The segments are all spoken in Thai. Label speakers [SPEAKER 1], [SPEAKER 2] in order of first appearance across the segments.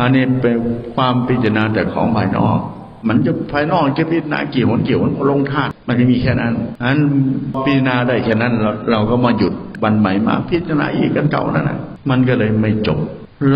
[SPEAKER 1] อันนี้เป็นความพิจารณาแต่ของภายนอก มันจะภายนอกจะพิจารณากี่หนกี่หนลงธาตุมันจะมีแค่นั้นอันพิจารณาได้แค่นั้นเราเราก็มาหยุดวันใหม่มา พิจารณาอีกกันเก่านั่นนะมันก็เลยไม่จบ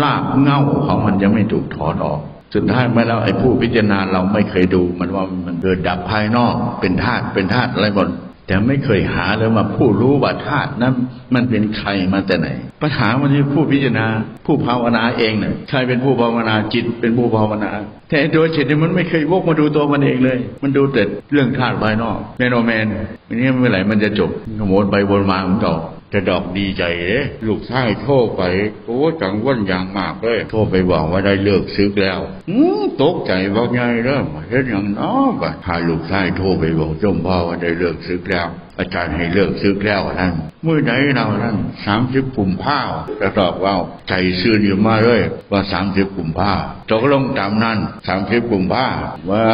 [SPEAKER 1] ลากเง่าของมันยังไม่ถูกถอดออกสุดท้ายมาแล้วไอ้ผู้พิจารณาเราไม่เคยดู มันว่ามันเกิดดับภายนอกเป็นธาตุเป็นธาตุอะไรหมด แต่ไม่เคยหาเลยมาผู้รู้ว่าธาตุนั้นมันเป็นใครมาแต่ไหน ปัญหามันที่ผู้พิจารณา ผู้ภาวนาเองเนี่ยใครเป็นผู้ภาวนาจิตเป็นผู้ภาวนา แต่โดยจิตเนี่ยมันไม่เคยวกมาดูตัวมันเองเลย มันดูแต่เรื่องธาตุภายนอกแมนโอแมนอันนี้เมื่อไหร่มันจะจบขโมยไปวนมาของเก่า จะดอกดีใจเด้ลูกชายโทรไปโอ้จังว่นอย่างมากเลยโทรไปบอกว่าได้เลิกซึกแล้วอืตกใจบอกไงเริ่มเห็นอย่างน้อบ่พาลูกชายโทรไปบอกเจมพ่อว่าได้เลิกซึกแล้วอาจารย์ให้เลิกซึกแล้วท่านเมื่อใดเราท่านสามสิบปุ่มผ้าจะตอบว่าใจซื่ออยู่มาเลยว่าสามสิบปุ่มผ้าตกลงตามนั้นสามสิบปุ่มผ้าว่า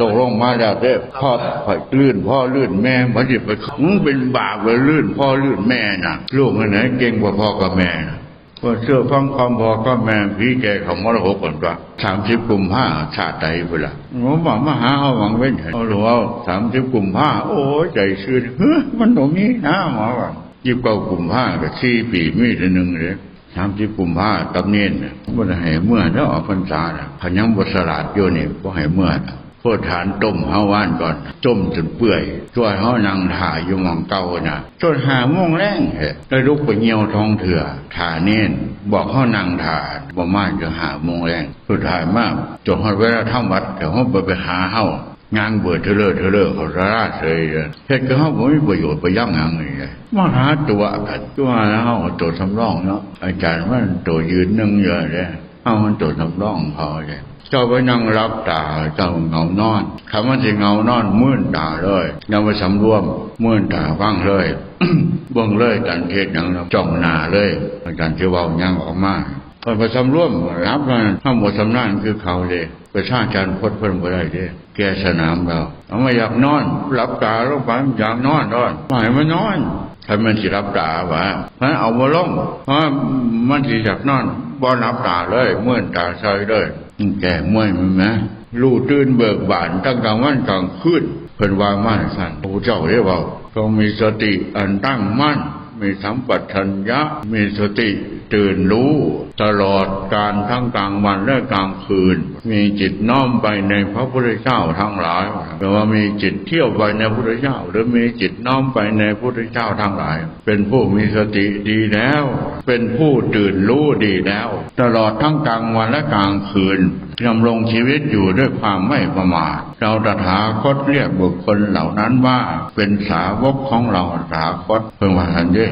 [SPEAKER 1] ตกลงมาแล้วเด้พ่อพ่อยลื่นพ่อลื่นแม่มันจะไปมึงเป็นบาปเลยลื่นพ่อลื่นแม่น่ะ ลูกมันไหนเก่งกว่าพ่อกับแม่นะ ก็เชื่อฟังความพอกก็แม่พี่แกเขามรหกก่อนว่าสามสิบกุมภาชาติใดเวลาผมบอกมาหาเอาหวังเว้นเขาหรือว่าสามสิบกุมภาโอ้ใจชื่อเฮ้ยมันตรงนี้นะหมอว่ายี่สิบเก้ากุมภากับสี่ปีมีแต่หนึ่งเลยสามสิบกุมภาตำเนียนน่ะบ่ได้ให้เมื่อแล้วออกพรรษาน่ะพยังบสลาดโยนี่บ่ให้เมื่อ น่ะโคตรฐานต้มเฮาว่านก่อนต้มจนเปื่อยตัวเฮานั่งถ่ายอยู่มองเก่านะจนหาโมงแรงเหตุแล้ลุกไปเหี่ยวท้องเถื่อถ่าเน้นบอกเฮานั่งถ่าบ่มาจะหาโมงแรงสุดท้ายมากจนฮอดเวลาทำวัดเดี๋ยวเฮาไปไปหาเฮางานเบิดเทเลอร์เทเลอร์เขาสาราเสยเลยเฮ็ดก็เฮาบ่มีประโยชน์ไปย่ำหยังเลยมาหาตัวกันตัวแล้วเฮาตัวสำรองเนาะอาจารย์ว่าตัวยืนนึงเยอะเลยเฮามันตัวสำรองพอเลย เจ้าไปนั่งรับตาเจ้าเงานอนคำว่าสิเงานอนมื่นตาเลยนำไปสำรวมมื่นตาฟังเลยเบิ่งเลยการเทศอย่างจ้องหนาเลยการที่เว้ายังออกมาพอไปสำรวมรับมันถ้าหมดสำนานคือเขาเลยไประชาชนพดเพิ่นบ่ได้เด้แกสนามเราเอามาอยากนอนรับตาลงไปอยากนอนนอนไม่ให้มันนอนถ้ามันสิรับตาวะเพราะเอามาลงเพราะมันสิอยากนอนบ่รับตาเลยเมื่อตาใส่เลย แก่เมื่อยมันไหมรู้ตื่นเบิกบานตั้งกลางวันกลางคืนเพิ่นวางมั่นสั่นพระเจ้าเรียกว่าต้องมีสติอันตั้งมั่นมีสัมปชัญญะมีสติ ตื่นรู้ ตลอดการทั้งกลางวันและกลางคืน มีจิตน้อมไปในพระพุทธเจ้าทั้งหลายแปลว่ามีจิตเที่ยวไปในพระพุทธเจ้า หรือมีจิตน้อมไปในพระพุทธเจ้าทั้งหลาย เป็นผู้มีสติดีแล้ว เป็นผู้ตื่นรู้ดีแล้ว ตลอดทั้งกลางวันและกลางคืนดำรงชีวิตอยู่ด้วยความไม่ประมาท เราตถาคตเรียกบุคคลเหล่านั้นว่าเป็นสาวกของเราตถาคตเพิ่งว่าทันเด้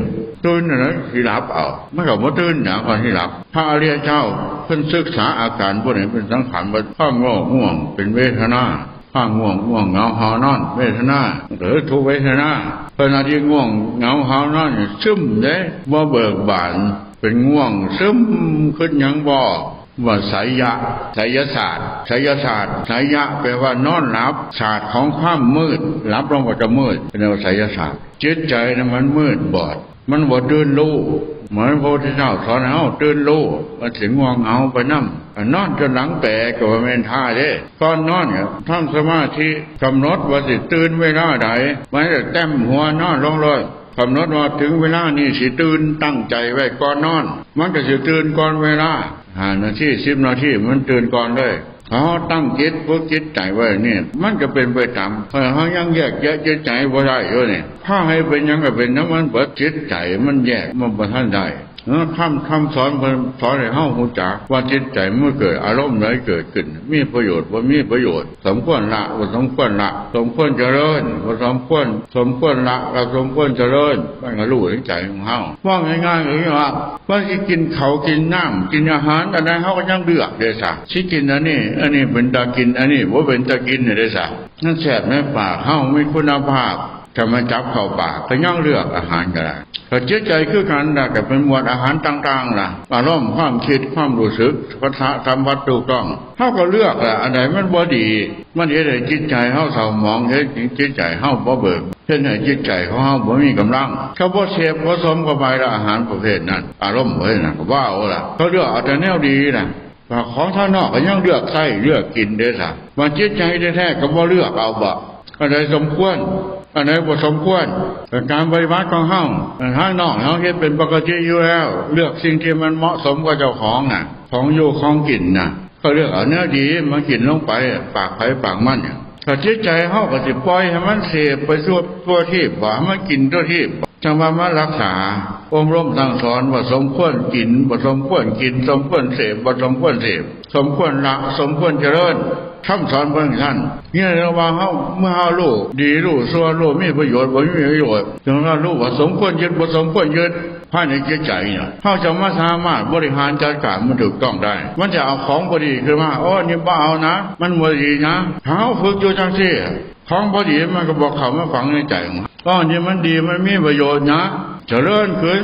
[SPEAKER 1] ตื่นนะที่หลับเอาไม่กับว่าตื่นอย่างคนที่หลับพระอริยเจ้าเพิ่นศึกษาอาการพวกนี้เป็นสังขารว่าข้ามง่วงง่วงเป็นเวทนาข้ามง่วงง่วงเหงาหานอน เวทนาหรือทุเวทนาเพิ่นอาที่ง่วงเหงาหานอนซึมเด้ว่าเบิกบาน เป็นง่วงซึมขึ้นยังบ่ ว่าสายยะสายศาสตร์สายศาสตร์สายยะแปลว่านอนหลับศาสตร์ของความมืดหลับลงก็จะมืดเป็นว่าสายศาสตร์จิตใจนั้นมันมืดบอด มันบ่ตื่นรู้เหมือนพระพุทธเจ้าสอนเฮาตื่นรู้มาถึงง่วงเอาไปนั่งนอนจนหลังแตกก็บ่แม่นท่าเด้ก่อนนอนเนี่ยทำสมาธิกำหนดว่าสิตื่นเวลาใดมันจะแต้มหัวนอนลงเลยกำหนดว่าถึงเวลานี้สิตื่นตั้งใจไว้ก่อนนอน มันก็สิตื่นก่อนเวลา ห้านาทีสิบนาทีมันตื่นก่อนเลยเขาตั้งจิตพวกจิตใจไว้เนี่ย มันจะเป็นไปตามเพราะเขายังแยกแยะจิตใจบ่ได้เยอะเนี่ยถ้าให้เป็นยังก็เป็นน้ำมันเปิดจิตใจมันแยกมันบ่ทันได้ เออคำคำสอนเพิ่นสอนให้เฮาฮู้จักว่าจิตใจเมื่อเกิดอารมณ์ไหนเกิดขึ้น มีประโยชน์บ่ามีประโยชน์ สมควรละบ่าสมควรละสมควรเจริญบ่าสมควรสมควรละก็สมควรเจริญมันก็รู้ถึงใจของเฮาว่าง่ายๆก็คือว่าว่าสิกินเขากินน้ำกินอาหารอันใดเฮาก็ยังเลือกเด้ซะสิกินอันนี้ อันนี้เป็นตากินอันนี้บ่าเป็นตากินเด้ซะนั่นแซ่บในปากเฮามีคุณภาพ ถ้ามาจับเข้าปากก็ย่องเลือกอาหารก็ได้ถ้าจิตใจคือกันได้ก็เป็นหมวดอาหารต่างๆล่ะอารมณ์ความคิดความรู้สึกพัฒทำวัตถุกต้องเฮาก็เลือกล่ะอันไหนมันบ่ดี มันเฮ็ดให้จิตใจเฮาเศร้าหมองเฮ็ดให้จิตใจเฮาบ่เบิกเฮ็ดให้จิตใจของเฮาบ่มีกำลังเขาบ่เสพบ่สมเข้าไปละอาหารประเภทนั้น อารมณ์เพิ่นน่ะก็ว่าเอาล่ะเขาเลือกเอาแต่แนวดีนะว่าของท่างนอกก็ยังเลือกใช้เลือกกินเด้อค่ะมันจิตใจแท้ๆก็บ่เลือกเอาบ่อันใดสมควร อันไหนบ่สมควรแต่การปฏิบัติของเฮาอันทางนอกเฮาเฮ็ดเป็นปกติอยู่แล้ว เลือกสิ่งที่มันเหมาะสมกับเจ้าของน่ะ ของอยู่ของกินน่ะ ก็เลือกเอาเนื้อดีมากินลงไปปากไผปากมันเนี่ยถ้าจิตใจเฮาก็สิปล่อยให้มันเสพไปทั่วทั่วที่บ่ห้มันกินทั่วที่ จังว่ามารักษาอบรมสั่งสอนว่าสมควรกินบ่สมควรกิน สมควรเสพบ่สมควรเสพสมควรละสมควรเจริญคำสอนเพิ่นท่านเนี่ยราว่าเฮาเมื่อเฮารู้ดีรู้ชั่วรู้มีประโยชน์บ่มีประโยชน์จังว่ารู้ว่าสมควรยึดบ่สมควรยึดภายในจิตใจเนี่ยเฮาจะมาสามารถบริหารจัดการมันถูกต้องได้ มันจะเอาของบ่ดีขึ้นมาโอ้นี่บ่เอานะ มันบ่ดีนะเฮาฝึกอยู่จังซี่ของบ่ดีมันก็บอกเขามาฝังในใจของ ต้องที่มันดีมันมีประโยชน์นะเจริญขึ้น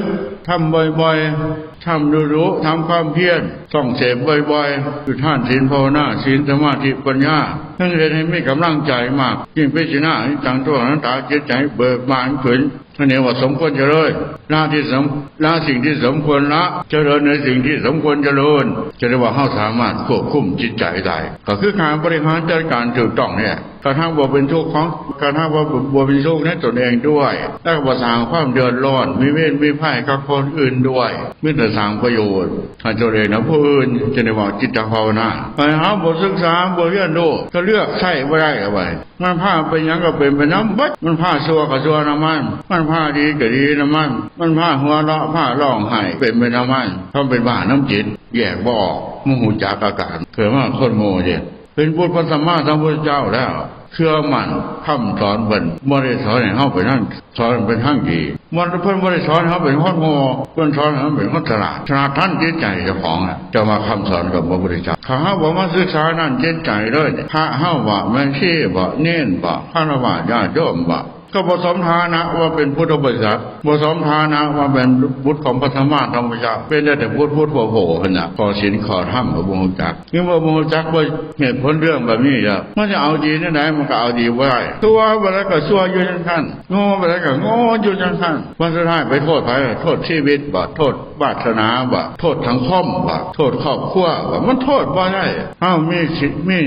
[SPEAKER 1] ทำบ่อยๆทำดูรู้ทำความเพียร ต้องเสพบ่อยๆคือท่านศีลภาวนาศีลสมาธิปัญญาทั้งเรียนให้มีกำลังใจมากยิ่งพิจารณาจังตัวนั้นตาจิตใจเบิกบานขึ้นท่านเรียกว่าสมควรเจริญละที่สมละสิ่งที่สมควรละเจริญในสิ่งที่สมควรเจริญจะเรียกว่าเฮาสามารถควบคุมจิตใจได้ก็คือการบริหารจัดการถูกต้องเนี่ยกระทั่งบ่เป็นทุกข์ของกระทั่งบ่บ่เป็นทุกข์ในตนเองด้วยแล้วก็สางความเดือดร้อนมีเวรมีภัยกับคนอื่นด้วยมีแต่สางประโยชน์ถ้าตัวเองนะผู้อื่นจะได้ว่าจิตภาวนาไปหาบทศึกษาบทเรียนรู้ก็เลือกใช้บ่ได้เอาไว้มันพาไปหยังก็เป็นไปน้ำบัดมันพาซัวก็ซัวน้ำมัน มันพาดีก็ดีน้ำมัน มันพาหัวเราะพาร้องไห้เป็นไปน้ำมันเพราเป็นบ้าน้ำจิต แยกบ่ออกมหูจากอาการเกิดมาคนโมเนี่ยเป็นพุทธพระสัมมาสัมพุทธเจ้าแล้ว เชื่อมันคำสอนเพิ่นบ่ได้สอนให้เฮาไปนั่นสอนเป็นทางดีมันเพิ่นบ่ได้สอนเฮาเป็นคนโง่เพิ่นสอนเฮาเป็นคนฉลาดฉลาดท่านจิตใจเจ้าของน่ะจะมาคำสอนกับพระพุทธเจ้าข้าเฮาบ่มาศึกษานั่นจิตใจเลยพระเฮาบ่แม่ชีบ่เน้นบ่พระวาญาติโยมบ่ ก็บ่สมฐานะว่าเป็นพุทธบริษัทบ่สมฐานะว่าเป็นบุตรของพระธรรมธรรมเจ้าเป็นได้แต่พุทธพุทธโผโผนน่ะขอศีลขอธรรมบ่ฮู้จักนี่บ่ฮู้จักว่าเหตุผลเรื่องแบบนี้อะมันจะเอาดีที่ไหนมันก็เอาดีได้ตัวบ่แล้วก็ชั่วอยู่จังซั่นโง่บ่แล้วก็โง่อยู่จังซั่นวันสุดท้ายไปโทษไผโทษชีวิตบ่โทษวาสนาบ่โทษทั้งคมบ่โทษครอบครัวบ่มันโทษบ่ได้เฮามีสิทธิ์มี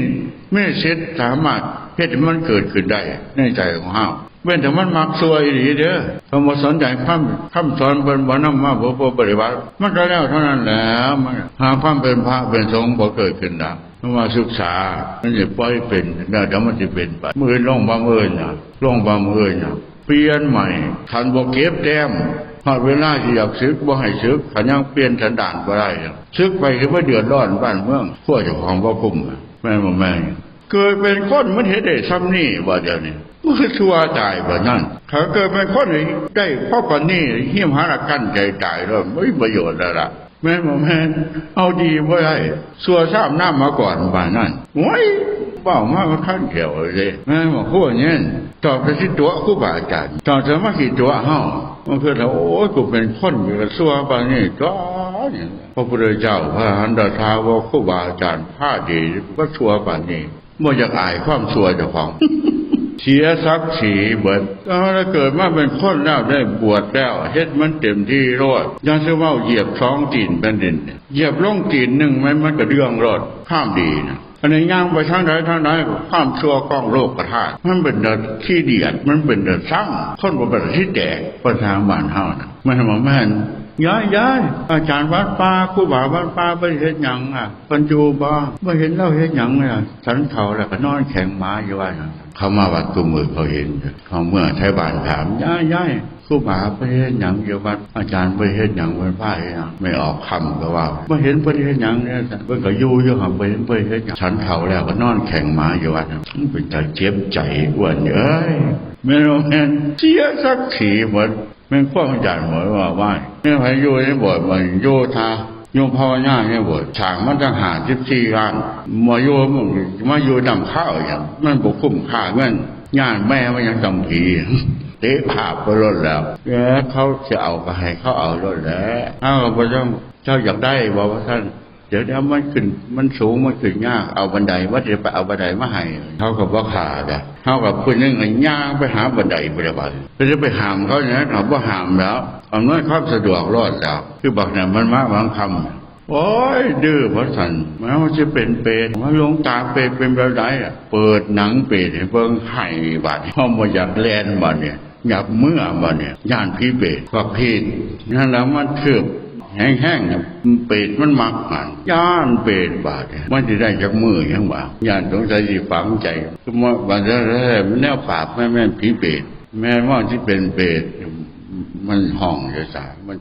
[SPEAKER 1] มีสิทธิ์สามารถเฮ็ดให้มันเกิดขึ้นได้ในใจของเฮา เว้นแต่มันมักซวยดีเด้อเขามาสนใจคำคำสอนเป็นบ่นำมาบ่บ่ปฏิบัติ มันก็แล้วเท่านั้นแหละมันหาความเป็นพระเป็นสงฆ์บ่เกิดขึ้นดอกมันมาศึกษามันจะปล่อยเป็นแล้วเดี๋ยวมันจะเป็นไปมือล่องบางเอิญน่ะล่องบางเอิญน่ะเปลี่ยนใหม่คันบ่เก็บแต้มพอเวลาที่อยากซึกบ่ให้ซึกขันยังเปลี่ยนสันดานบ่ได้ซึกไปคือว่าเดือดร้อนบ้านเมืองพวกเจ้าของบ่คุ้มแม่บ่แม่ เกิดเป็นคนมันเห็นได้ซ้ำนี่ว่าเดี๋ยวนี้มันคือชัวตายแบบนั้นเขาเกิดเป็นคนได้พ่อปานนี่เหี้ยมหาละกันใจตายแล้วไม่ประโยชน์แล้วล่ะแม่นบ่แม่เอาดีบ่ได้สัวซ้ำน้ำมาก่อนป่านนั้นโอ้ยเบ้ามากขั้นเกี่ยวเลยแม่นบ่คู่เนี่ยต่อไปสิตัวครูบาอาจารย์ต่อจะมากี่ตัวเฮามันคือถ้าโอ้ยกูเป็นคนอยู่กับสัวปานนี้จ้าพระพุทธเจ้าพระหันตถาวรครูบาอาจารย์พาดีก็ชั่วปานนี้ บ่อยากอายความชั่วเจ้าของ เสียทรัพย์สีเบิดถ้าเกิดมาเป็นคนแล้วได้บวชแล้วเฮ็ดมันเต็มที่รอดยังเชื่อว่าเหยียบท้องตีนแผ่นดิน เหยียบลงตีนหนึ่งมันมันก็เรื่องรอดข้ามดีนะอันนี้ย่างไปทางใดทางใดก็ข้ามชั่วกล้องโลกกระทามันเป็นเดินขี้เดียดมันเป็นเดินสร้างคนบ่เป็นที่แตกประทางบ้านเฮานะมันบ่แม่น ย้ายย้ายอาจารย์วัดป่าครูบาวัดป่าไปเฮ็ดหยังอะปัญจูบ่ไม่เห็นเราเฮ็ดหยังเลยอะสันเขาแล้วก็นอนแข็งหมาอยู่ว่าอย่างนั้นเขามาวัดตัวมือเขาเห็นเขาเมื่อไทยบ้านถามย้ายย้ายครูบาไปเฮ็ดหยังอยู่วัดอาจารย์ไปเฮ็ดหยังเป็นผ้าเฮ็ดหยังไม่ออกคำก็ว่าไม่เห็นไปเฮ็ดหยังเนี่ยเพิ่นก็อยู่อยู่หับไปเห็นไปเฮ็ดหยังสันเขาแล้วก็นอนแข็งหมาอยู่วัดมันเป็นใจเจ็บใจอ้วนเอ้ยแม่นบ่แม่นเสียสักทีหมดแม่งพวกอาจารย์หมดว่าว่าเนี่ยพายุในบทมันโยธาโยมพ่อหน้าในบทฉางมันจะหาสิบสี่ล้านมาโยมมาโยดำข้าวอย่างมันบกคุ้มค่าเงินงานแม่มันยังจำผีเตะภาพก็ลดแล้วแกเขาจะเอาก็ให้เขาเอาลดแล้วเอาพระเจ้าเจ้าอยากได้บอกว่าท่าน ดี๋ยวเดี๋ยวมันขึ้น มันสูงมันขึ้นยากเอาบันไดว่าจะไปเอาบันไดมาให้เขากับว่าขาดอะเขากับคนนึงไงย่างไปหาบันไดไปเลยบัดไปจะไปหามเขาเนี่ยเขาว่าหามแล้วเอาน้อยความสะดวกรอดแล้ว คือบอกเนี่ยมันมาบางคำโอ้ยดื้อพระสันแม้ว่าจะเป็นเปรตว่าลงตาเปรตเป็นแบบไหนอะเปิดหนังเปรตเบิ่งไห้บาดเพรามาอยากแลนบาดเนี่ยอยากเมื่อบาเนี่ยย่านพี่เปรตกว่าพีดนั่นแล้วมันเถื่อ แห้งๆนะเป็ดมันมักหันย่านเป็ดบาดไม่ได้จากมือยังบ่าย่านสงสัยสิฝังใจคือว่าบาดแท้ๆมันแนวปราบแม่แม่ผีเป็ดแม่ว่าที่เป็นเป็ดมันห้องจะสายมัน